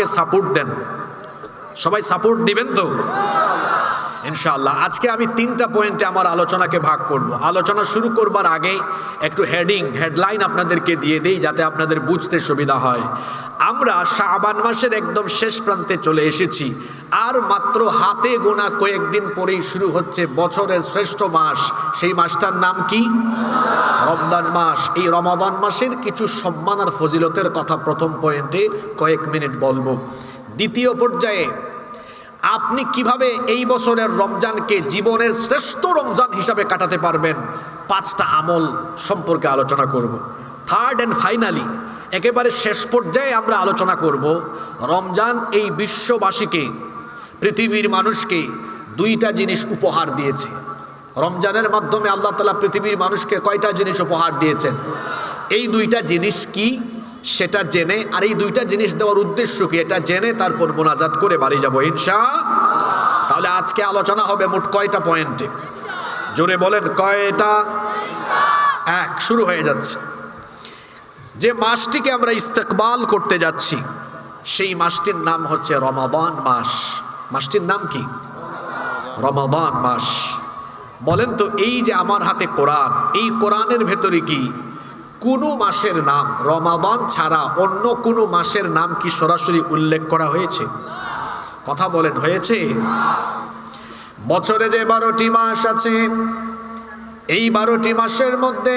আমাকে সাপোর্ট দেন। সবাই সাপোর্ট দিবেন তো? ইনশাআল্লাহ। আজকে আমি তিনটা পয়েন্টে আমার আলোচনাকে ভাগ করব। আলোচনা শুরু করবার আগে একটু হেডিং হেডলাইন আপনাদেরকে দিয়ে দেই যাতে আপনাদের বুঝতে সুবিধা হয়। আমরা শাবান মাসের একদম শেষ প্রান্তে চলে এসেছি। আর মাত্র হাতে গোনা কয়েকদিন পরেই শুরু হচ্ছে বছরের শ্রেষ্ঠ মাস। সেই মাসটার নাম কি? রমজান মাস। এই রমাদান মাসের কিছু সম্মান আর ফজিলতের কথা প্রথম পয়েন্টে কয়েক মিনিট বলব। দ্বিতীয় পর্যায়ে, আপনি কীভাবে এই বছরের রমজানকে জীবনের শ্রেষ্ঠ রমজান হিসাবে কাটাতে পারবেন? পাঁচটা আমল সম্পর্কে আলোচনা করব। থার্ড অ্যান্ড ফাইনালি একেবারে শেষ পর্যায়ে আমরা আলোচনা করব, রমজান এই বিশ্ববাসীকে পৃথিবীর মানুষকে দুইটা জিনিস উপহার দিয়েছে। রমজানের মাধ্যমে আল্লাহ তালা পৃথিবীর মানুষকে কয়টা জিনিস উপহার দিয়েছেন? এই দুইটা জিনিস কি? সেটা জেনে, আর এই দুইটা জিনিস দেওয়ার উদ্দেশ্য কি? এটা জেনে তারপর মোনাজাত করে বাড়ি যাব ইনশা তাহলে আজকে আলোচনা হবে মোট কয়টা পয়েন্টে? জোরে বলেন, কয়টা? এক, শুরু হয়ে যাচ্ছে। যে মাসটিকে আমরা ইস্তেকবাল করতে যাচ্ছি, সেই মাসটির নাম হচ্ছে রমাদান মাস। মাসটির নাম কি? রমাদান মাস। বলেন তো, এই যে আমার হাতে কোরআন, এই কোরআনের ভেতরে কি কোনো মাসের নাম, রমাদান ছাড়া অন্য কোনো মাসের নাম কি সরাসরি উল্লেখ করা হয়েছে? কথা বলেন, হয়েছে? বছরে যে বারোটি মাস আছে, এই বারোটি মাসের মধ্যে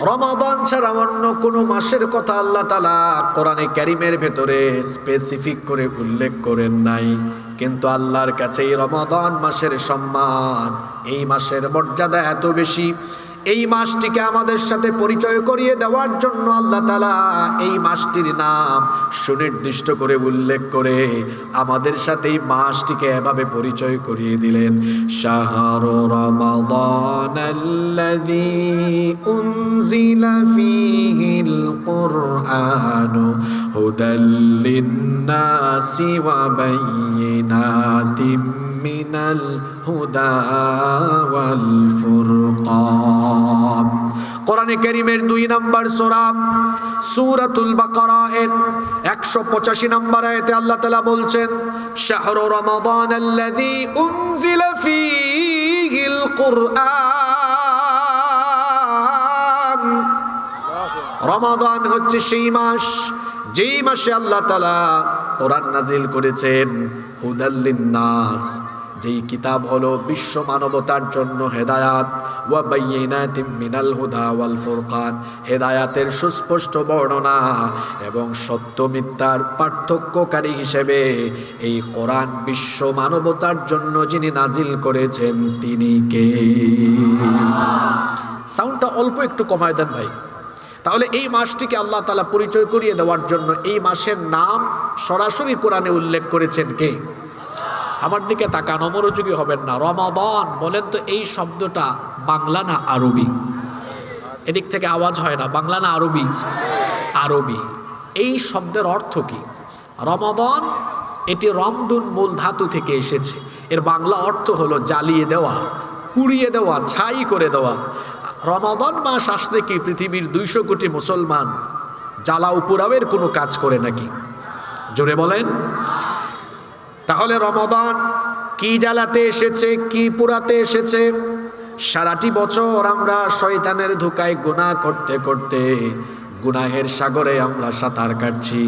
রমাদান ছাড়া অন্য কোনো মাসের কথা আল্লাহ তালা কোরআনে ক্যারিমের ভেতরে স্পেসিফিক করে উল্লেখ করেন নাই। কিন্তু আল্লাহর কাছে এই রমাদান মাসের সম্মান এই মাসের মর্যাদা এত বেশি এই মাসটিকে আমাদের সাথে পরিচয় করিয়ে দেওয়ার জন্য আল্লাহ তালা এই মাসটির নাম সুনির্দিষ্ট করে উল্লেখ করে আমাদের সাথে এই মাসটিকে এভাবে পরিচয় করিয়ে দিলেন শাহর রমাদান الذي أنزل فيه القرآن هدى للناس وبينات من الهدى والفرقان কোরআনে করিমের দুই নম্বর সোরা সুরাতুল বাকারা এর একশো পঁচাশি নম্বর আয়তে আল্লাহ তালা বলছেন শাহর রমাদান আল্লাযী উনজিলা ফীহিল কুরআন রমাদান হচ্ছে সেই মাস যেই মাসে আল্লাহ তালা কোরআন নাজিল করেছেন হুদাল্লিন নাস যেই কিতাব হলো বিশ্ব মানবতার জন্য হেদায়াত, ওয়া বাইয়িনাতিম মিনাল হুদা ওয়াল ফুরকান, হেদায়াতের সুস্পষ্ট বর্ণনা এবং সত্য মিথ্যার পার্থক্যকারী হিসেবে এই কোরআন বিশ্ব মানবতার জন্য যিনি নাজিল করেছেন, তিনি কে? সাউন্ডটা অল্প একটু কমায় দেন ভাই। তাহলে এই মাসটিকে আল্লাহ তালা পরিচয় করিয়ে দেওয়ার জন্য এই মাসের নাম সরাসরি কোরআনে উল্লেখ করেছেন কে? আমার দিকে তাকান, অমনোযোগী হবেন না। রমাদান, বলেন তো এই শব্দটা বাংলা না আরবি? এদিক থেকে আওয়াজ হয় না, বাংলা না আরবি? আরবি। এই শব্দের অর্থ কি? রমাদান, এটি রমদুন মূল ধাতু থেকে এসেছে। এর বাংলা অর্থ হলো জ্বালিয়ে দেওয়া, পুড়িয়ে দেওয়া, ছাই করে দেওয়া। রমাদান মাস আসলে কি পৃথিবীর দুইশো কোটি মুসলমান? জ্বালা উপুরাবের কোনো কাজ করে নাকি? জোরে বলেন। তাহলে রমদান কি জ্বালাতে এসেছে, কি পুরাতে এসেছে? সারাটি বছর আমরা শয়তানের ধোকায় গুনাহ করতে করতে গুনাহের সাগরে আমরা সাঁতার কাটছি,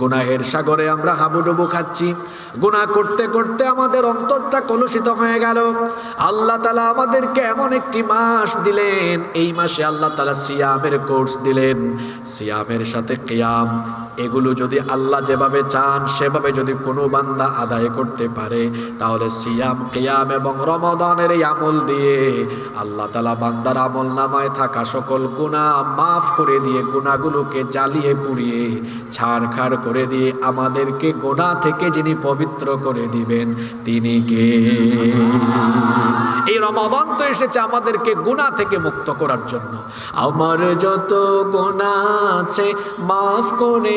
গুনাহের সাগরে আমরা হাবুডুবু খাচ্ছি। গুনাহ করতে করতে আমাদের অন্তরটা কলুষিত হয়ে গেল। আল্লাহ তালা আমাদেরকে এমন একটি মাস দিলেন, এই মাসে আল্লাহ তালা সিয়ামের কোর্স দিলেন। সিয়ামের সাথে কিয়াম এগুলো যদি আল্লাহ যেভাবে চান, সেভাবে যদি কোনো বান্দা আদায় করতে পারে, তাহলে সিয়াম, কিয়াম এবং রমাদানের এই আমল দিয়ে আল্লাহ তালা বান্দার আমল নামায় থাকা সকল গুণা মাফ করে দিয়ে গুণাগুলোকে জ্বালিয়ে পুড়িয়ে ছাড়খাড় করে দিয়ে আমাদেরকে গোনা থেকে যিনি পবিত্র করে দিবেন, তিনি কে? এই রমাদান তো এসেছে আমাদেরকে গুণা থেকে মুক্ত করার জন্য। আমার যত গোনা আছে, মাফ করে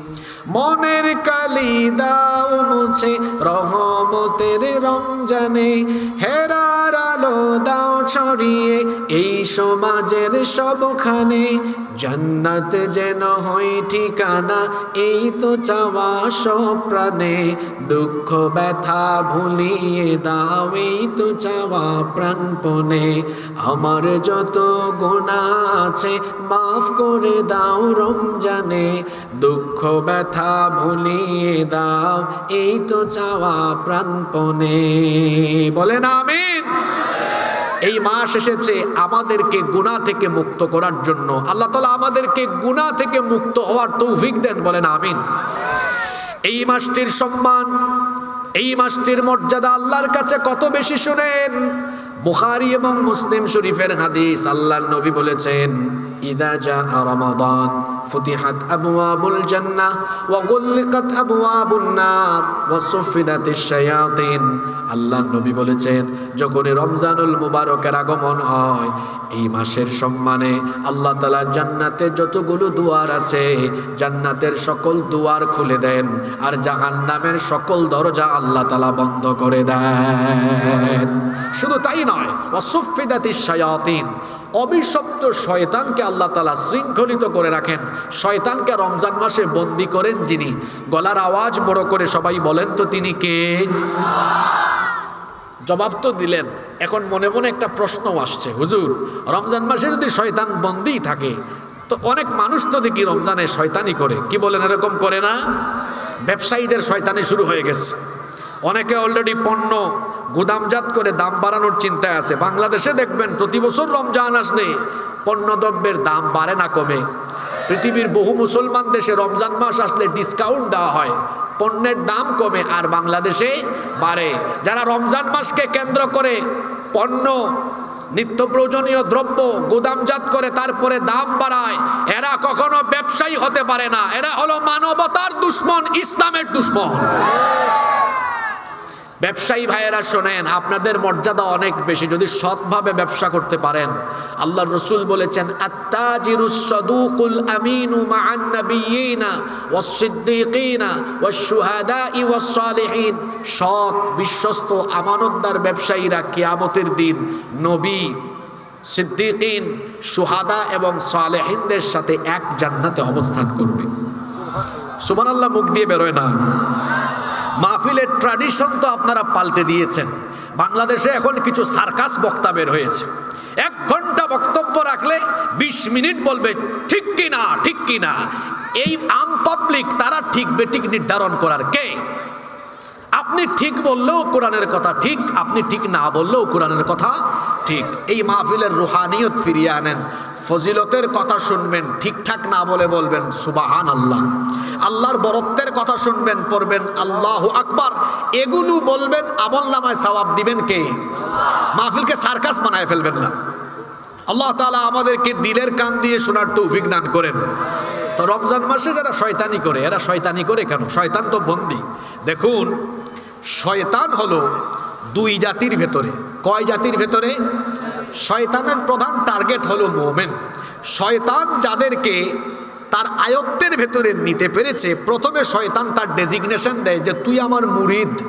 মনের কালি দাও মুছে রহমতের রমজানে হেরার আলো দাও ছড়িয়ে এই সমাজের সবখানে জান্নাত যেন হয় ঠিকানা, এই তো চাওয়া সব প্রাণে। দুঃখ, ব্যথা ভুলিয়ে দাও, এই তো চাওয়া প্রাণপণে। আমার যত গোনা আছে, মাফ করে দাও রমজানে। দুঃখ, ব্যথা ভুলিয়ে দাও, এই তো চাওয়া প্রাণপণে। বলেন আমিন। এই মাস এসেছে আমাদেরকে গুণা থেকে মুক্ত করার জন্য। আল্লাহ তালা আমাদেরকে গুণা থেকে মুক্ত হওয়ার তৌফিক দেন, বলেন আমিন। এই মাসটির সম্মান, এই মাসটির মর্যাদা আল্লাহর কাছে কত বেশি শুনেন? বুখারি এবং মুসলিম শরীফের হাদিস আল্লাহ নবী বলেছেন ইদা জা রমাদান ফুতিহাত আবওয়াবুল জান্নাহ ওয়া গুল্লিকাত আবওয়াবুন নার ওয়া সুফিদাতিশ নবী বলেছেন যখন রমজানুল মুবারকের আগমন হয়, এই মাসের সম্মানে আল্লাহ তালা জান্নাতে যতগুলো দুয়ার আছে, জান্নাতের সকল দুয়ার খুলে দেন আর জাহান্নামের সকল দরজা আল্লাহ তালা বন্ধ করে দেন। শুধু তাই নয় অসুফিদাতি শায়াতিন অভিশপ্ত শয়তানকে আল্লাহ তালা শৃঙ্খলিত করে রাখেন। শয়তানকে রমজান মাসে বন্দি করেন যিনি। গলার আওয়াজ বড় করে সবাই বলেন, তো তিনি কে? জবাব তো দিলেন। এখন মনে মনে একটা প্রশ্ন আসছে, হুজুর, রমজান মাসে যদি শয়তান বন্দিই থাকে, তো অনেক মানুষ তো দেখি রমজানে শয়তানি করে। কি বলেন এরকম করে না? ব্যবসায়ীদের শয়তানি শুরু হয়ে গেছে। অনেকে অলরেডি পণ্য গুদামজাত করে দাম বাড়ানোর চিন্তায় আছে। বাংলাদেশে দেখবেন প্রতি বছর রমজান আসলে পণ্যদ্রব্যের দাম বাড়ে না, কমে। পৃথিবীর বহু মুসলমান দেশে রমজান মাস আসলে ডিসকাউন্ট দেওয়া হয়। পণ্যের দাম কমে আর বাংলাদেশে বাড়ে। যারা রমজান মাসকে কেন্দ্র করে পণ্য, নিত্য প্রয়োজনীয় দ্রব্য গুদামজাত করে তারপরে দাম বাড়ায়, এরা কখনো ব্যবসায়ী হতে পারে না। এরা হলো মানবতার দুশ্মন, ইসলামের দুশ্মন। ব্যবসায়ী ভাইয়েরা শোনেন, আপনাদের মর্যাদা অনেক বেশি। যদি সৎভাবে ব্যবসা করতে পারেন আল্লাহ রসুল বলেছেন আমিনু সৎ, বিশ্বস্ত, আমানতদার ব্যবসায়ীরা কিয়ামতের দিন নবী, সিদ্দিকিন সুহাদা এবং সালেহিনদের সাথে এক জান্নাতে অবস্থান করবে। সুবহানাল্লাহ, মুখ দিয়ে বেরোয় না। মাহফিলের ট্র্যাডিশন তো আপনারা পাল্টে দিয়েছেন। বাংলাদেশে এখন কিছু সার্কাস বক্তা বের হয়েছে। এক ঘণ্টা বক্তব্য রাখলে ২০ মিনিট বলবে, ঠিক কি না, ঠিক কি না? এই আম পাবলিক তারা ঠিক বেঠিক নির্ধারণ করার কে? আপনি ঠিক বললেও কোরআনের কথা ঠিক, আপনি ঠিক না বললেও কোরআনের কথা ঠিক। এই মাহফিলের রুহানিয়ত ফিরিয়ে আনেন। ফজিলতের কথা শুনবেন, ঠিকঠাক না বলে বলবেন সুবাহান আল্লাহ আল্লাহর বরত্বের কথা শুনবেন, পড়বেন, আল্লাহ আকবার। এগুলো বলবেন, আমল নামায় সওয়াব দিবেন কে? মাহফিলকে সার্কাস বানায় ফেলবেন না। আল্লাহ তালা আমাদেরকে দিলের কান দিয়ে শোনার তৌফিক দান করেন। তো রমজান মাসে যারা শয়তানি করে, এরা শয়তানি করে কেন? শয়তান তো বন্দি। দেখুন, শয়তান হলো দুই জাতির ভেতরে। কয় জাতির ভেতরে? শয়তানের প্রধান টার্গেট হলো মোমেন। শয়তান যাদেরকে তার আয়ত্তের ভেতরে নিতে পেরেছে, প্রথমে শয়তান তার ডেজিগনেশন দেয় যে, তুই আমার মুরিদ।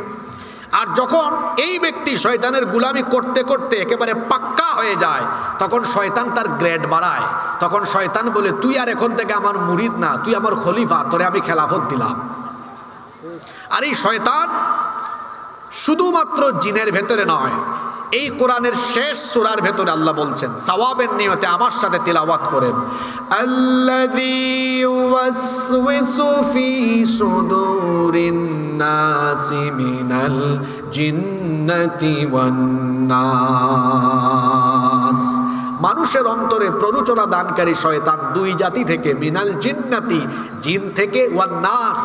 আর যখন এই ব্যক্তি শয়তানের গুলামি করতে করতে একেবারে পাক্কা হয়ে যায়, তখন শয়তান তার গ্রেড বাড়ায়। তখন শয়তান বলে, তুই আর এখন থেকে আমার মুরিদ না, তুই আমার খলিফা, তোরে আমি খেলাফত দিলাম। আর এই শয়তান শুধুমাত্র জিনের ভেতরে নয় এই কোরআনের শেষ সুরার ভেতরে আল্লাহ বলছেন, সওয়াবের নিয়তে আমার সাথে তিলাওয়াত করেন। মানুষের অন্তরে প্ররোচনা দানকারী শয়তান দুই জাতি থেকে, মিনাল জিন্নাতি, জিন থেকে ওয়ান নাস।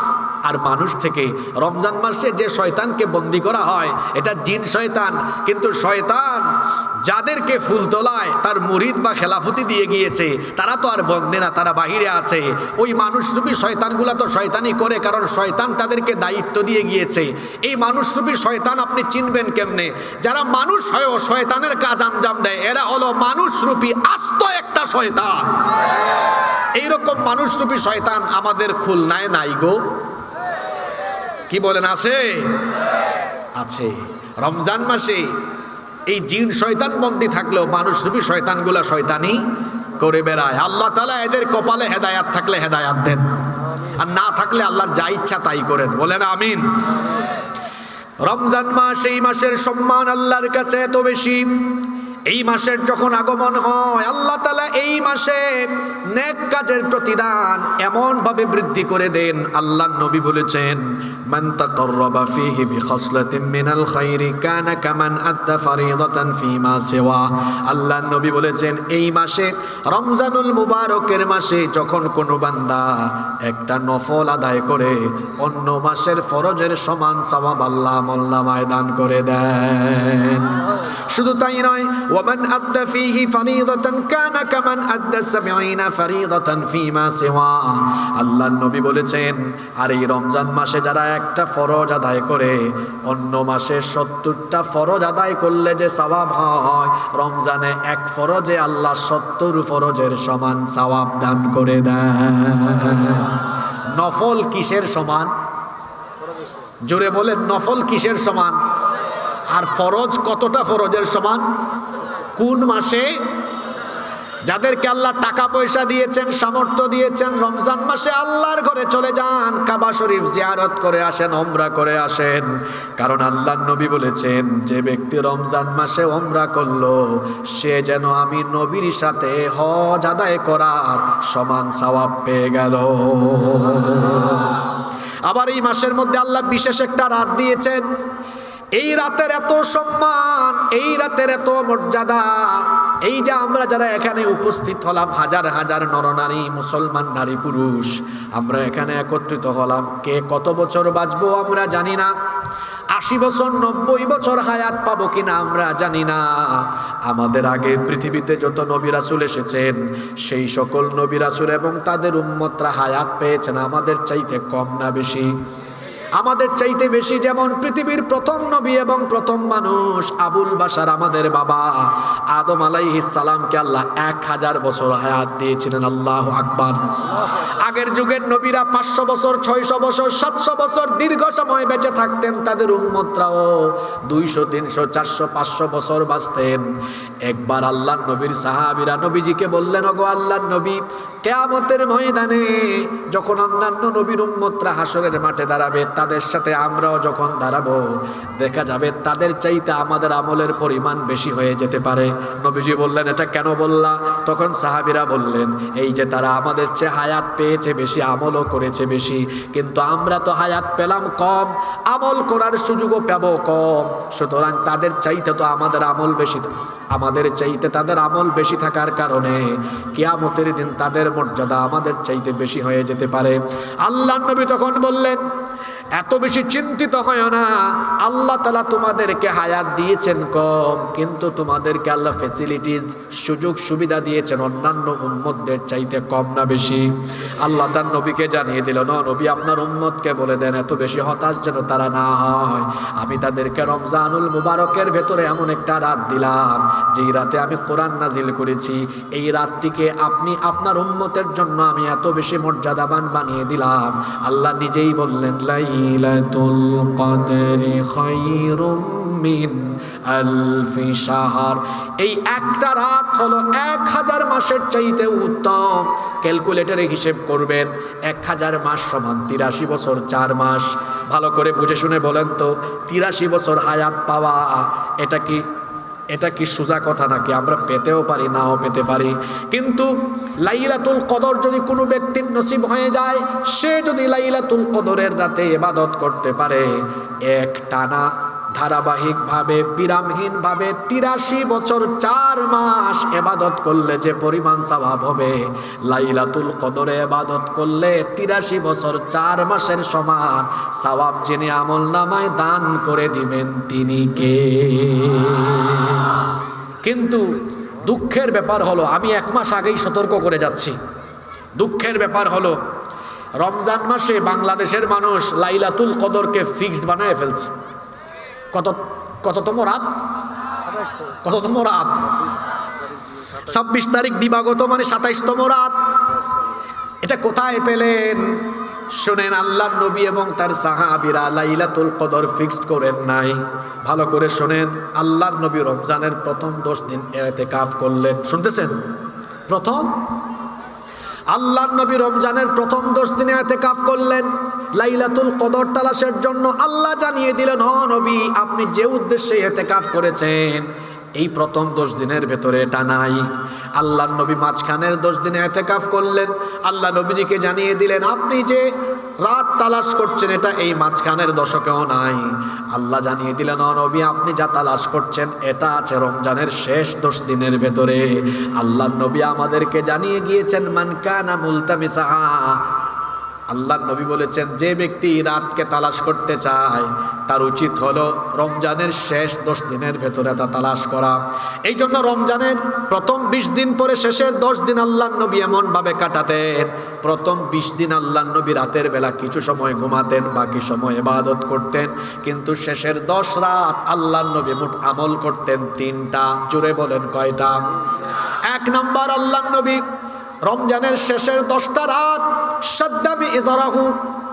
আর মানুষ থেকে রমজান মাসে যে শয়তানকে বন্দি করা হয়, এটা জিন শয়তান। কিন্তু শয়তান যাদেরকে ফুল তোলায়, তার মুরিদ বা খেলাফতি দিয়ে গিয়েছে, তারা তো আর বন্দে না, তারা বাহিরে আছে। ওই মানুষরূপী শয়তানগুলা তো শয়তানি করে, কারণ শয়তান তাদেরকে দায়িত্ব দিয়ে গিয়েছে। এই মানুষরূপী শয়তান আপনি চিনবেন কেমনে? যারা মানুষ হয় শয়তানের কাজ আঞ্জাম দেয়, এরা হলো মানুষরূপী আস্ত একটা শয়তান। এইরকম মানুষরূপী শয়তান আমাদের খুলনায় নাই গো। কি বলেন, আছে? আছে। রমজান মাসে এই জিন শয়তান বন্দী থাকলেও মানুষরূপী শয়তানগুলা শয়তানি করে বেড়ায়। আল্লাহ তালা এদের কপালে হেদায়াত থাকলে হেদায়াত দেন। আর না থাকলে আল্লাহর যা ইচ্ছা তাই করেন। বলেন, আমিন। রমজান মাস এই মাসের সম্মান আল্লাহর কাছে এত বেশি। এই মাসের যখন আগমন হয়, আল্লাহ তালা এই মাসে নেক কাজের প্রতিদান এমন ভাবে বৃদ্ধি করে দেন। আল্লাহ নবী বলেছেন মান তাকাররাবা ফীহি বিখাসলাতিন মিনাল খাইরি কানা কামান আদ্দা ফারিদাতান ফীমা সিওয়া। আল্লাহ নবী বলেছেন, এই মাসে, রমজানুল মুবারকের মাসে যখন কোনো বান্দা একটা নফল আদায় করে, অন্য মাসের ফরজের সমান সওয়াব আল্লাহ আমলনামায় দান করে দেন। শুধু তাই নয় ওমান আদ্দা ফীহি ফারিদাতান কানা কামান আদ্দা সাবঈনা ফারিদাতান ফীমা সিওয়া। আল্লাহর নবী বলেছেন, আর এই রমজান মাসে যারা একটা ফরজ আদায় করে, অন্য মাসে সত্তরটা ফরজ আদায় করলে যে সওয়াব হয়, রমজানে এক ফরজে আল্লাহ সত্তর ফরজের সমান সওয়াব দান করে দেয় নফল কিসের সমান? জোরে বলেন, নফল কিসের সমান? আর ফরজ কতটা ফরজের সমান? কোন মাসে যাদেরকে আল্লাহ টাকা পয়সা দিয়েছেন, সামর্থ্য দিয়েছেন, রমজান মাসে আল্লাহর ঘরে চলে যান, কাবা শরীফ জিয়ারত করে আসেন ওমরা করে আসেন। কারণ আল্লাহ নবী বলেছেন, যে ব্যক্তি রমজান মাসে ওমরা করল, সে যেন আমি নবীর সাথে হজ আদায় করার সমান সওয়াব পেয়ে গেল। আবার এই মাসের মধ্যে আল্লাহ বিশেষ একটা রাত দিয়েছেন। এই রাতের এত সম্মান, এই রাতের এত মর্যাদা এই যে আমরা যারা এখানে উপস্থিত হলাম, হাজার হাজার নরনারী, মুসলমান নারী, পুরুষ, আমরা এখানে একত্রিত হলাম। কে কত বছর বাঁচবো আমরা জানি না। আশি বছর, নব্বই বছর হায়াত পাবো কিনা আমরা জানি না। আমাদের আগে পৃথিবীতে যত নবী রাসুল এসেছেন, সেই সকল নবী রাসুল এবং তাদের উম্মতরা হায়াত পেয়েছেন। আমাদের চাইতে কম না বেশি। আমাদের চাইতে বেশি যেমন পৃথিবীর প্রথম নবী এবং প্রথম মানুষ আবুল বাসার আমাদের বাবা আদম সালামকে আল্লাহ এক হাজার বছর হায়াত দিয়েছিলেন। আল্লাহ আকবার। আগের যুগের নবীরা পাঁচশো বছর, ছয়শো বছর, সাতশো বছর দীর্ঘ সময় বেঁচে থাকতেন। তাদের উম্মতরাও দুইশো, তিনশো, চারশো, পাঁচশো বছর বাঁচতেন। একবার আল্লাহ নবীর সাহাবিরা নবীজিকে বললেন, ওগো আল্লাহ নবী, কেয়ামতের ময়দানে যখন অন্যান্য নবীর উম্মতরা হাসরের মাঠে দাঁড়াবে তাদের সাথে আমরাও যখন দাঁড়াবো, দেখা যাবে তাদের চাইতে আমাদের আমলের পরিমাণ বেশি হয়ে যেতে পারে। নবীজি বললেন, এটা কেন বললা? তখন সাহাবিরা বললেন, এই যে তারা আমাদের চেয়ে হায়াত পেয়েছে বেশি, আমলও করেছে বেশি, কিন্তু আমরা তো হায়াত পেলাম কম, আমল করার সুযোগও পাব কম, সুতরাং তাদের চাইতে তো আমাদের আমল বেশি, আমাদের চাইতে তাদের আমল বেশি থাকার কারণে কিয়ামতের দিন তাদের মর্যাদা আমাদের চাইতে বেশি হয়ে যেতে পারে। আল্লাহ নবী তখন বললেন এত বেশি চিন্তিত হয় না। আল্লাহ তালা তোমাদেরকে হায়াত দিয়েছেন কম, কিন্তু তোমাদেরকে আল্লাহ ফেসিলিটিস সুযোগ সুবিধা দিয়েছেন অন্যান্য উম্মতদের চাইতে কম না বেশি। আল্লাহ তার নবীকে জানিয়ে দিল, ন নবী, আপনার উম্মতকে বলে দেন, এত বেশি হতাশ যেন তারা না হয়। আমি তাদেরকে রমজানুল মুবারকের ভেতরে এমন একটা রাত দিলাম, যেই রাতে আমি কোরআন নাজিল করেছি। এই রাতটিকে আপনি আপনার উম্মতের জন্য আমি এত বেশি মর্যাদাবান বানিয়ে দিলাম। আল্লাহ নিজেই বললেন লাইলাতুল কদরি খায়রুম মিন আলফি শাহর এই একটা রাত হলো এক হাজার মাসের চাইতে উত্তম। ক্যালকুলেটরে হিসেব করবেন, এক হাজার মাস সমান তিরাশি বছর চার মাস। ভালো করে বুঝে শুনে বলেন তো, তিরাশি বছর হায়াত পাওয়া, এটা কি এটা কি সোজা কথা নাকি? আমরা পেতেও পারি, নাও পেতে পারি। কিন্তু লাইলাতুল কদর যদি কোনো ব্যক্তির নসিব হয়ে যায়, সে যদি লাইলাতুল কদরের রাতে এবাদত করতে পারে, এক টানা ধারাবাহিকভাবে, বিরামহীনভাবে তিরাশি বছর চার মাস এবাদত করলে যে পরিমাণ স্বভাব হবে। লাইলাতুল কদরে এবাদত করলে তিরাশি বছর চার মাসের সমান সওয়াব যিনি আমল নামায় দান করে দিবেন তিনি কে? কিন্তু দুঃখের ব্যাপার হলো, আমি এক মাস আগেই সতর্ক করে যাচ্ছি। দুঃখের ব্যাপার হলো, রমজান মাসে বাংলাদেশের মানুষ লাইলাতুল কদরকে ফিক্সড বানায় ফেলছে। কত, কততম রাত? কততম রাত? ছাব্বিশ তারিখ দিবাগত মানে সাতাইশতম রাত। এটা কোথায় পেলেন? শোনেন আল্লাহ নবী এবং তার সাহাবিরা লাইলাতুল কদর ফিক্সড করেন নাই। ভালো করে শোনেন আল্লাহ নবী রমজানের প্রথম দশ দিন এতে কাফ করলেন। শুনতেছেন? প্রথম আল্লাহ নবী রমজানের প্রথম দশ দিনে এতে কাফ করলেন। লাইলাতুল কদর তালাশের জন্য আল্লাহ জানিয়ে দিলেন, হ নবী, আপনি যে উদ্দেশ্যে এতে কাফ করেছেন, এই প্রথম দশ দিনের ভেতরে এটা নাই। আল্লাহ নবী মাঝখানের দশ দিনে এতেকাফ করলেন। আল্লাহ নবীজিকে জানিয়ে দিলেন, আপনি যে রাত তালাশ করছেন, এটা এই মাঝখানের দশকেও নাই। আল্লাহ জানিয়ে দিলেন, "ও নবী, আপনি যা তালাশ করছেন, এটা আছে রমজানের শেষ দশ দিনের ভেতরে। আল্লাহ নবী আমাদেরকে জানিয়ে গিয়েছেন মানকানা মুলতামিসাহা আল্লাহ নবী বলেছেন, যে ব্যক্তি রাতকে তালাশ করতে চায়, তার উচিত হলো রমজানের শেষ দশ দিনের ভেতরে তা তালাশ করা। এই জন্য রমজানের প্রথম বিশ দিন পরে শেষের দশ দিন আল্লাহ নবী এমনভাবে কাটাতেন। প্রথম বিশ দিন আল্লাহ নবী রাতের বেলা কিছু সময় ঘুমাতেন, বাকি সময় এবাদত করতেন। কিন্তু শেষের দশ রাত আল্লাহ নবী মোট আমল করতেন তিনটা জুড়ে বলেন কয়টা? এক নম্বর আল্লাহ নবী রমজানের শেষের দশটা রাত সাদ্দাবি ইজারাহু,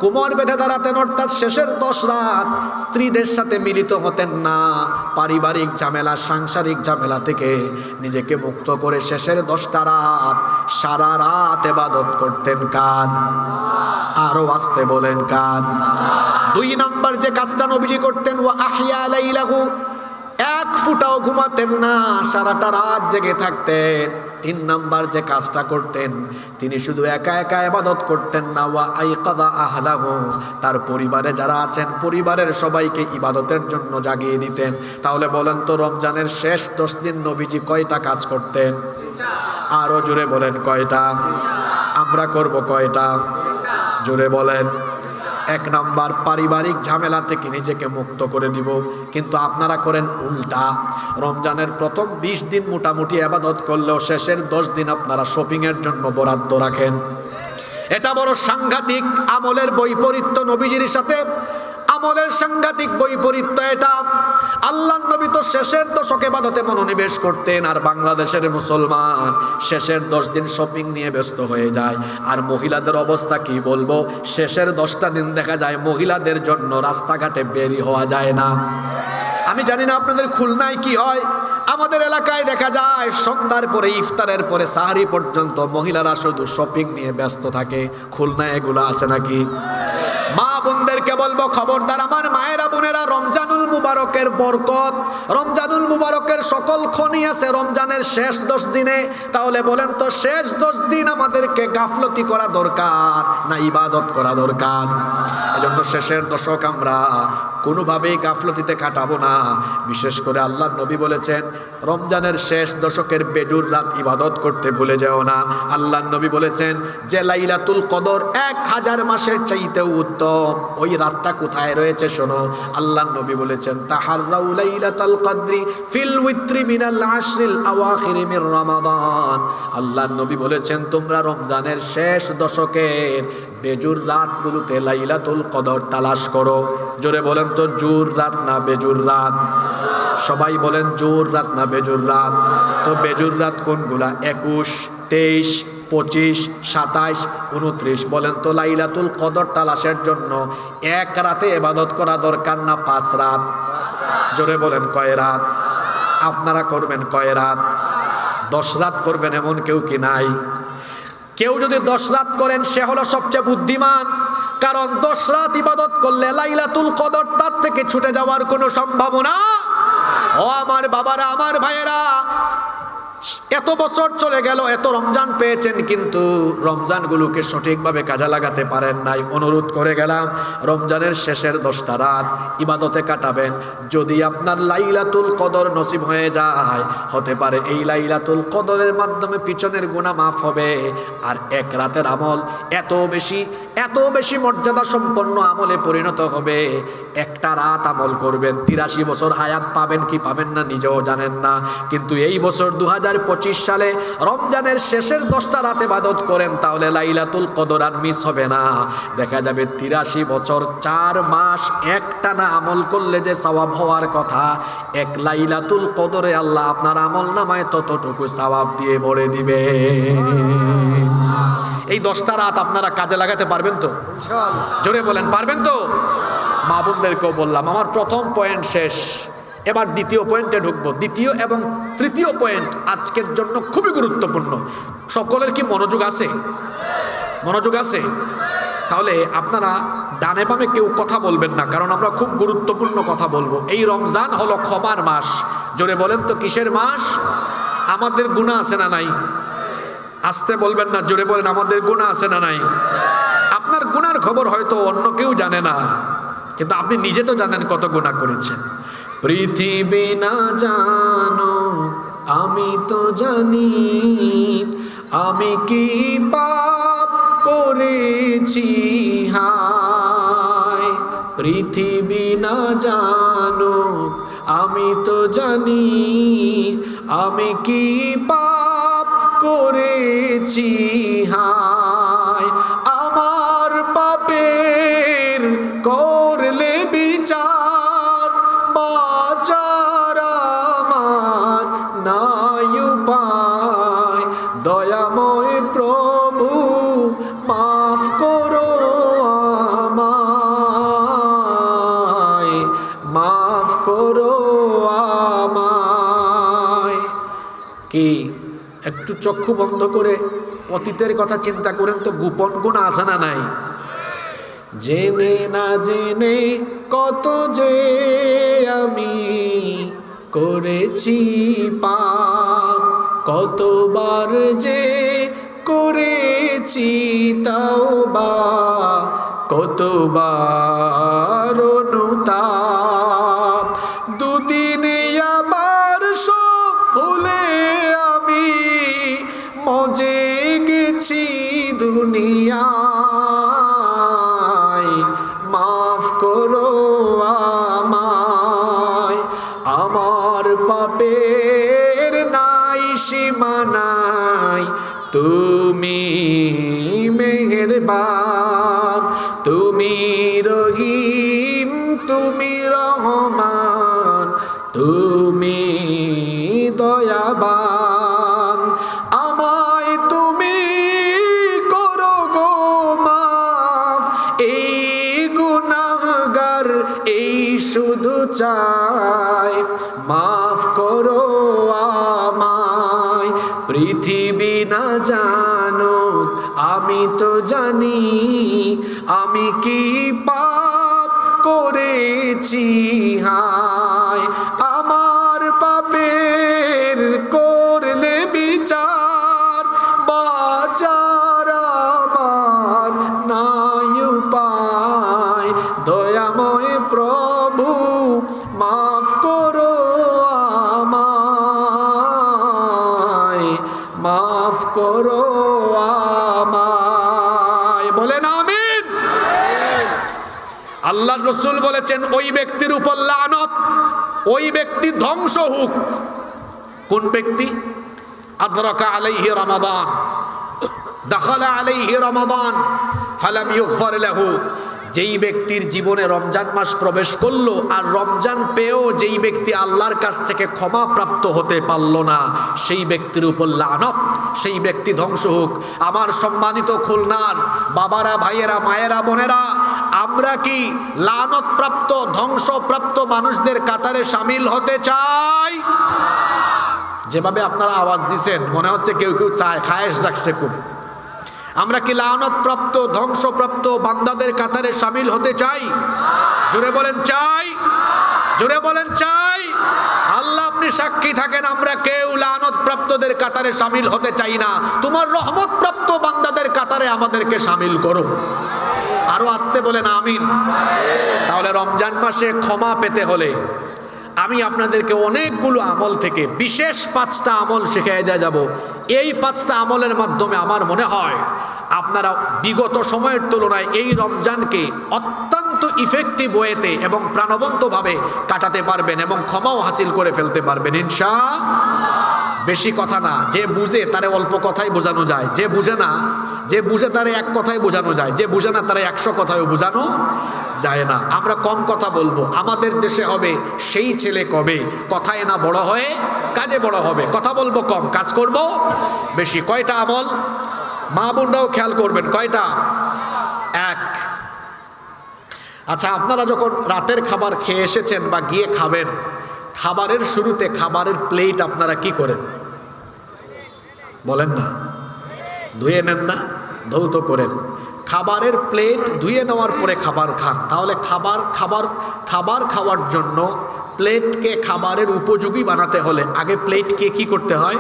কুমার বেঁধে দাঁড়াতেন, অর্থাৎ শেষের দশ রাত স্ত্রীদের সাথে মিলিত হতেন না। পারিবারিক ঝামেলা, সাংসারিক ঝামেলা থেকে নিজেকে মুক্ত করে শেষের দশটা রাত সারা রাত এবাদত করতেন কান আরও আসতে বলেন কান দুই নাম্বার যে কাজটা নবীজি করতেন ও আহিয়া লাইলাহু, এক ফুটাও ঘুমাতেন না, সারাটা রাত জেগে থাকতেন। তিন নাম্বার যে কাজটা করতেন, তিনি শুধু একা একা ইবাদত করতেন না, ওয়া আইকাদা আহলাহু, তার পরিবারে যারা আছেন, পরিবারের সবাইকে ইবাদতের জন্য জাগিয়ে দিতেন। তাহলে বলেন তো, রমজানের শেষ দশ দিন নবীজি কয়টা কাজ করতেন? আরও জোরে বলেন কয়টা? আমরা করব কয়টা? জোরে বলেন। এক নাম্বার পারিবারিক ঝামেলা থেকে নিজেকে মুক্ত করে দিব। কিন্তু আপনারা করেন উল্টা। রমজানের প্রথম ২০ দিন মোটামুটি আবাদত করলেও শেষের দশ দিন আপনারা শপিংয়ের জন্য বরাদ্দ রাখেন। এটা বড় সাংঘাতিক আমলের বৈপরীত্য নবীজির সাথে আমলের সাংঘাতিক বৈপরীত্য এটা। আল্লাহ নবী তো শেষের দশকে বাদতে মনোনিবেশ করতেন, আর বাংলাদেশের মুসলমান শেষের দশ দিন শপিং নিয়ে ব্যস্ত হয়ে যায়। আর মহিলাদের অবস্থা কি বলব? শেষের দশটা দিন দেখা যায় মহিলাদের জন্য রাস্তাঘাটে বেরি হওয়া যায় না। আমি জানি না আপনাদের খুলনায় কি হয়। আমাদের এলাকায় দেখা যায়, সন্ধ্যার পরে, ইফতারের পরে, সাহারি পর্যন্ত মহিলারা শুধু শপিং নিয়ে ব্যস্ত থাকে। খুলনায় এগুলো আছে নাকি? বোনদেরকে বলব খবরদার? আমার মায়েরা বোনেরা রমজানুল মুবারকের বরকত, রমজানুল মুবারকের সকল খনি আছে রমজানের শেষ দশ দিনে। তাহলে বলেন তো শেষ দশ দিন আমাদেরকে গাফলতি করা দরকার না ইবাদত করা দরকার? এজন্য শেষের দশক আমরা কোনোভাবেই গাফলতিতে কাটাবো না। বিশেষ করে আল্লাহ নবী বলেছেন, রমজানের শেষ দশকের বেজুর রাত ইবাদত করতে ভুলে যেও না। আল্লাহ নবী বলেছেন, যে লাইলাতুল কদর এক হাজার মাসের চাইতেও উত্তম। ওই রাতটা কোথায় রয়েছে শোনো। আল্লাহ নবী বলেছেন তাহার লাইলাতুল কদরি ফিল উইত্রি মিনাল আশরিল আওয়াখির মির রমাদান। আল্লাহ নবী বলেছেন, তোমরা রমজানের শেষ দশকের বেজুর রাতগুলোতে লাইলাতুল কদর তালাশ করো। জোরে বলেন তো, জোর রাত না বেজুর রাত? সবাই বলেন, জোর রাত না বেজুর রাত? তো বেজুর রাত কোনগুলা? একুশ, তেইশ, পঁচিশ, সাতাইশ, উনত্রিশ। বলেন তো, লাইলাতুল কদর তালাশের জন্য এক রাতে এবাদত করা দরকার না পাঁচ রাত? জোরে বলেন, কয় রাত? আপনারা করবেন কয় রাত? দশ রাত করবেন এমন কেউ কি নাই? কেউ যদি দশ রাত করেন, সে হলো সবচেয়ে বুদ্ধিমান। কারণ দশ রাত ইবাদত করলে লাইলাতুল কদর তার থেকে ছুটে যাওয়ার কোনো সম্ভাবনা ও আমার বাবারা, আমার ভাইয়েরা, এত বছর চলে গেল, এত রমজান পেয়েছেন কিন্তু রমজানগুলোকে সঠিকভাবে কাজে লাগাতে পারেন নাই। অনুরোধ করে গেলাম, রমজানের শেষের দশটা রাত ইবাদতে কাটাবেন। যদি আপনার লাইলাতুল কদর নসিব হয়ে যায়, হতে পারে এই লাইলাতুল কদরের মাধ্যমে পিছনের গুণা মাফ হবে। আর এক রাতের আমল এত বেশি এত বেশি মর্যাদা সম্পন্ন আমলে পরিণত হবে। একটা রাত আমল করবেন, তিরাশি বছর হায়াত পাবেন কি পাবেন না নিজেও জানেন না। কিন্তু এই বছর দু হাজার পঁচিশ সালে রমজানের শেষের দশটা রাতে বাদত করেন, তাহলে লাইলাতুল কদর আর মিস হবে না। দেখা যাবে তিরাশি বছর চার মাস একটা না আমল করলে যে সওয়াব হওয়ার কথা, এক লাইলাতুল কদরে আল্লাহ আপনার আমল নামায় ততটুকু সওয়াব দিয়ে ভরে দিবে। এই দশটা রাত আপনারা কাজে লাগাতে পারবেন তো? জোরে বলেন, পারবেন তো? মা বোনদেরকেও বললাম, আমার প্রথম পয়েন্ট শেষ, এবার দ্বিতীয় পয়েন্টে ঢুকবো। দ্বিতীয় এবং তৃতীয় পয়েন্ট আজকের জন্য খুবই গুরুত্বপূর্ণ। সকলের কি মনোযোগ আছে? মনোযোগ আছে? তাহলে আপনারা ডানে বামে কেউ কথা বলবেন না, কারণ আমরা খুব গুরুত্বপূর্ণ কথা বলব। এই রমজান হলো ক্ষমার মাস। জোরে বলেন তো, কিসের মাস? আমাদের গুণা আছে না নাই? আসতে বলবেন না, জোরে বলেন, আমাদের গুণা আছে না নাই? আপনার গুনার খবর হয়তো অন্য কেউ জানে না, কিন্তু আপনি নিজে তো জানেন কত গুণা করেছেন। পৃথিবী না জানো, আমি তো জানি, আমি কি পাপ করেছি? হায়, পৃথিবী না জানো, আমি তো জানি, আমি কি পাপ করেছি হায় চক্ষু বন্ধ করে অতীতের কথা চিন্তা করেন তো গোপন গুণ আছে না নাই? জেনে না জেনে কত যে আমি করেছি পাপ, কতবার যে করেছি তাও বা কতবার তো জানি আমি কি পাপ করেছি? হায় রসুল বলেছেন, ওই ব্যক্তির উপর লানত, ওই ব্যক্তি ধ্বংস হোক। কোন ব্যক্তি? আদরকা আলাইহি রমাদান। দখলা আলাইহি রমাদান, ফালাম ইউগফর লাহু। যেই ব্যক্তির জীবনে রমজান মাস প্রবেশ করল, আর রমজান পেয়েও যেই ব্যক্তি আল্লাহর কাছ থেকে ক্ষমা প্রাপ্ত হতে পারল না, সেই ব্যক্তির উপর লানত, সেই ব্যক্তি ধ্বংস হোক। আমার সম্মানিত খুলনার বাবারা, ভাইয়েরা, মায়েরা, বোনেরা আমরা কি লানত প্রাপ্ত ধ্বংসপ্রাপ্ত মানুষদের কাতারে সামিল হতে চাই? যেভাবে আপনারা আওয়াজ দিছেন, মনে হচ্ছে কেউ কেউ চায়, খায়েশ যাচ্ছে খুব। আমরা কি লানত প্রাপ্ত ধ্বংসপ্রাপ্ত বান্দাদের কাতারে সামিল হতে চাই? জোরে বলেন চাই। জোরে বলেন চাই। আল্লাহ আপনি সাক্ষী থাকেন, আমরা কেউ লানত প্রাপ্তদের কাতারে সামিল হতে চাই না। তোমার রহমত প্রাপ্ত বান্দাদের কাতারে আমাদেরকে সামিল করো। আরও আসতে বলেন, আমিন। তাহলে রমজান মাসে ক্ষমা পেতে হলে আমি আপনাদেরকে অনেকগুলো আমল থেকে বিশেষ পাঁচটা আমল শিখিয়ে দেওয়া যাব। এই পাঁচটা আমলের মাধ্যমে আমার মনে হয় আপনারা বিগত সময়ের তুলনায় এই রমজানকে অত্যন্ত ইফেক্টিভ ওয়েতে এবং প্রাণবন্তভাবে কাটাতে পারবেন এবং ক্ষমাও হাসিল করে ফেলতে পারবেন, ইনশা বেশি কথা না। যে বুঝে তারে অল্প কথাই বোঝানো যায়। যে বুঝে না, যে বুঝে তারে এক কথাই বোঝানো যায়। যে বুঝে না, তারে একশো কথায়ও বোঝানো যায় না। আমরা কম কথা বলব। আমাদের দেশে হবে সেই ছেলে কবে? কথায় না বড় হয়ে কাজে বড় হবে। কথা বলব কম, কাজ করব বেশি। কয়টা আমল? মা বোনরাও খেয়াল করবেন। কয়টা? এক। আচ্ছা আপনারা যখন রাতের খাবার খেয়ে এসেছেন বা গিয়ে খাবেন খাবারের শুরুতে খাবারের প্লেট আপনারা কি করেন? বলেন না। ধুয়ে নেন না, ধৌত করেন। খাবারের প্লেট ধুয়ে নেওয়ার পরে খাবার খান। তাহলে খাবার খাবার খাবার খাওয়ার জন্য প্লেটকে খাবারের উপযোগী বানাতে হলে আগে প্লেটকে কি করতে হয়?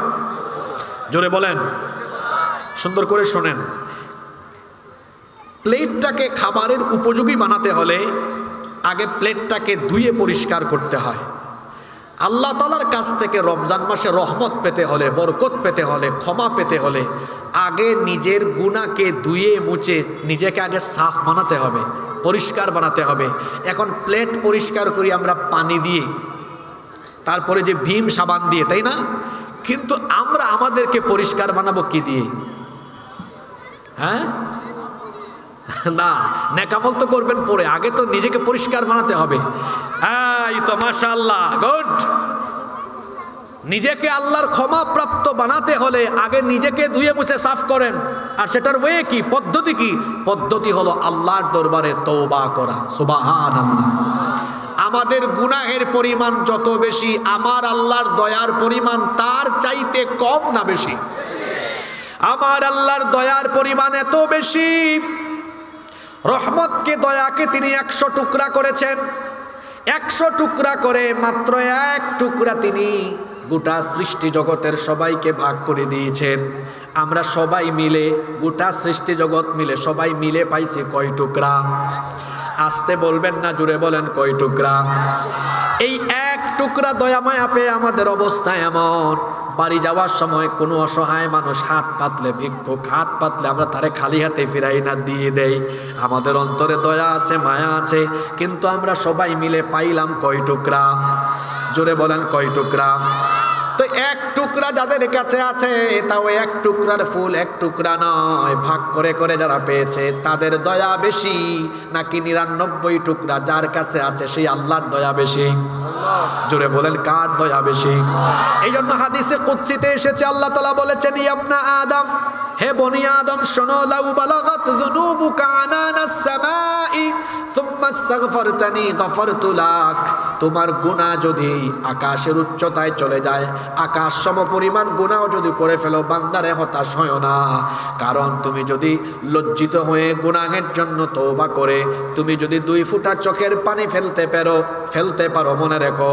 জোরে বলেন। সুন্দর করে শোনেন। প্লেটটাকে খাবারের উপযোগী বানাতে হলে আগে প্লেটটাকে ধুয়ে পরিষ্কার করতে হয়। আল্লাহ তালার কাছ থেকে রমজান মাসে রহমত পেতে হলে, বরকত পেতে হলে, ক্ষমা পেতে হলে আগে নিজের গুণাকে ধুয়ে মুছে নিজেকে আগে সাফ বানাতে হবে, পরিষ্কার বানাতে হবে। এখন প্লেট পরিষ্কার করি আমরা পানি দিয়ে, তারপরে যে ভীম সাবান দিয়ে, তাই না? কিন্তু আমরা আমাদেরকে পরিষ্কার বানাবো কি দিয়ে? হ্যাঁ? না নেকামল তো করবেন পরে, আগে তো নিজেকে পরিষ্কার বানাতে হবে। এই তো মাশাল্লাহ গুড নিজেকে আল্লাহর ক্ষমা প্রাপ্ত বানাতে হলে আগে নিজেকে ধুয়ে মুছে সাফ করেন। আর সেটার ওয়ে কি, পদ্ধতি কি? পদ্ধতি হলো আল্লাহর দরবারে তৌবা করা সুবাহান আল্লাহ আমাদের গুনাহের পরিমাণ যত বেশি, আমার আল্লাহর দয়ার পরিমাণ তার চাইতে কম না বেশি। আমার আল্লাহর দয়ার পরিমাণ এত বেশি, রহমতকে, দয়াকে তিনি একশো টুকরা করেছেন। একশো টুকরা করে, মাত্র এক টুকরা তিনি গোটা সৃষ্টি জগতের সবাইকে ভাগ করে দিয়েছেন। আমরা সবাই মিলে, গোটা সৃষ্টি জগৎ মিলে সবাই মিলে পাইছি কয় টুকরা? আসতে বলবেন না, জুড়ে বলেন কয় টুকরা? এই এক টুকরা দয়া মায়া পেয়ে আমাদের অবস্থা এমন। বাড়ি যাওয়ার সময় কোনো অসহায় মানুষ হাত পাতলে, ভিক্ষুক হাত পাতলে আমরা তারে খালি হাতে ফিরাই না, দিয়ে দেই। আমাদের অন্তরে দয়া আছে, মায়া আছে, কিন্তু আমরা সবাই মিলে পাইলাম কয় টুকরা? জোরে বলেন কয় টুকরা? তো টুকরা যাদের কাছে আছে, তাও এক টুকরার ফুল, এক টুকরা নয়। ভাগ করে করে যারা পেয়েছে, তাদের দয়া বেশি, নাকি নিরানব্বই টুকরা যার কাছে আছে, সেই আল্লাহর দয়া বেশি? জোরে বলেন, কার দয়া বেশি? এই জন্য হাদিসে কুৎসিতে এসেছে, আল্লাহ তালা বলেছেন, ইয়াবনা আদম, হে বনি আদম, শোনো, লাউ বালাগাত যুনুবুকা আনানাস সামাই তোমার গুনাহ যদি আকাশের উচ্চতায় চলে যায়, আকাশ সম পরিমাণ গুনাহও যদি করে ফেলো, বান্দারে হতাশ হয় না। কারণ তুমি যদি লজ্জিত হয়ে গুনাহের জন্য তওবা করে, তুমি যদি দুই ফুটা চোখের পানি ফেলতে পারো ফেলতে পারো মনে রেখো,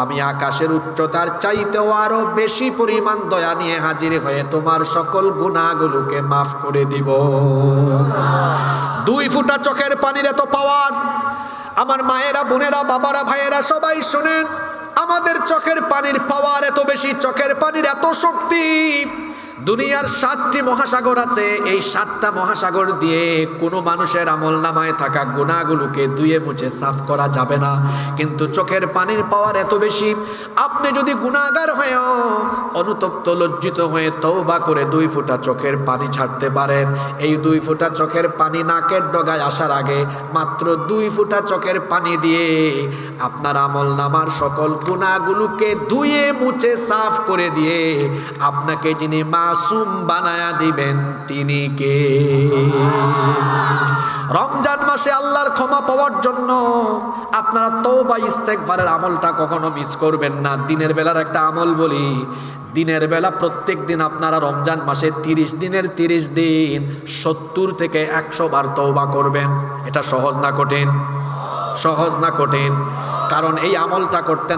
আমি আকাশের উচ্চতার চাইতেও আরও বেশি পরিমাণ দয়া নিয়ে হাজির হয়ে তোমার সকল গুণাগুলোকে মাফ করে দিব। দুই ফুটা চোখের পানির এত পাওয়ার। আমার মায়েরা, বোনেরা, বাবারা, ভাইয়েরা সবাই শোনেন, আমাদের চোখের পানির পাওয়ার এত বেশি, চোখের পানির এত শক্তি। দুনিয়ার সাতটি মহাসাগর আছে। এই সাতটা মহাসাগর দিয়ে কোনো মানুষের আমল নামায় থাকা গুণাগুলোকে ধুয়ে মুছে সাফ করা যাবে না। কিন্তু চোখের পানির পাওয়ার এত বেশি, আপনি যদি গুণাগার হয়েও অনুতপ্ত, লজ্জিত হয়ে তৌবা করে দুই ফুটা চোখের পানি ছাড়তে পারেন। এই দুই ফুটা চোখের পানি নাকের ডগায় আসার আগে মাত্র দুই ফুটা চোখের পানি দিয়ে আপনার আমল নামার সকল গুণাগুলোকে ধুয়ে মুছে সাফ করে দিয়ে আপনাকে যিনি মাসুম বানায়া দিবেন, তিনি কে? রমজান মাসে আল্লাহর ক্ষমা পাওয়ার জন্য আপনারা তৌবা ইস্তেকবারের আমলটা কখনো মিস করবেন না। দিনের বেলার একটা আমল বলি, দিনের বেলা প্রত্যেক দিন আপনারা রমজান মাসে তিরিশ দিনের তিরিশ দিন সত্তর থেকে একশো বার তৌবা করবেন। এটা সহজ না কঠিন? সহজ না কঠিন কারণ এই আমলটা করতে না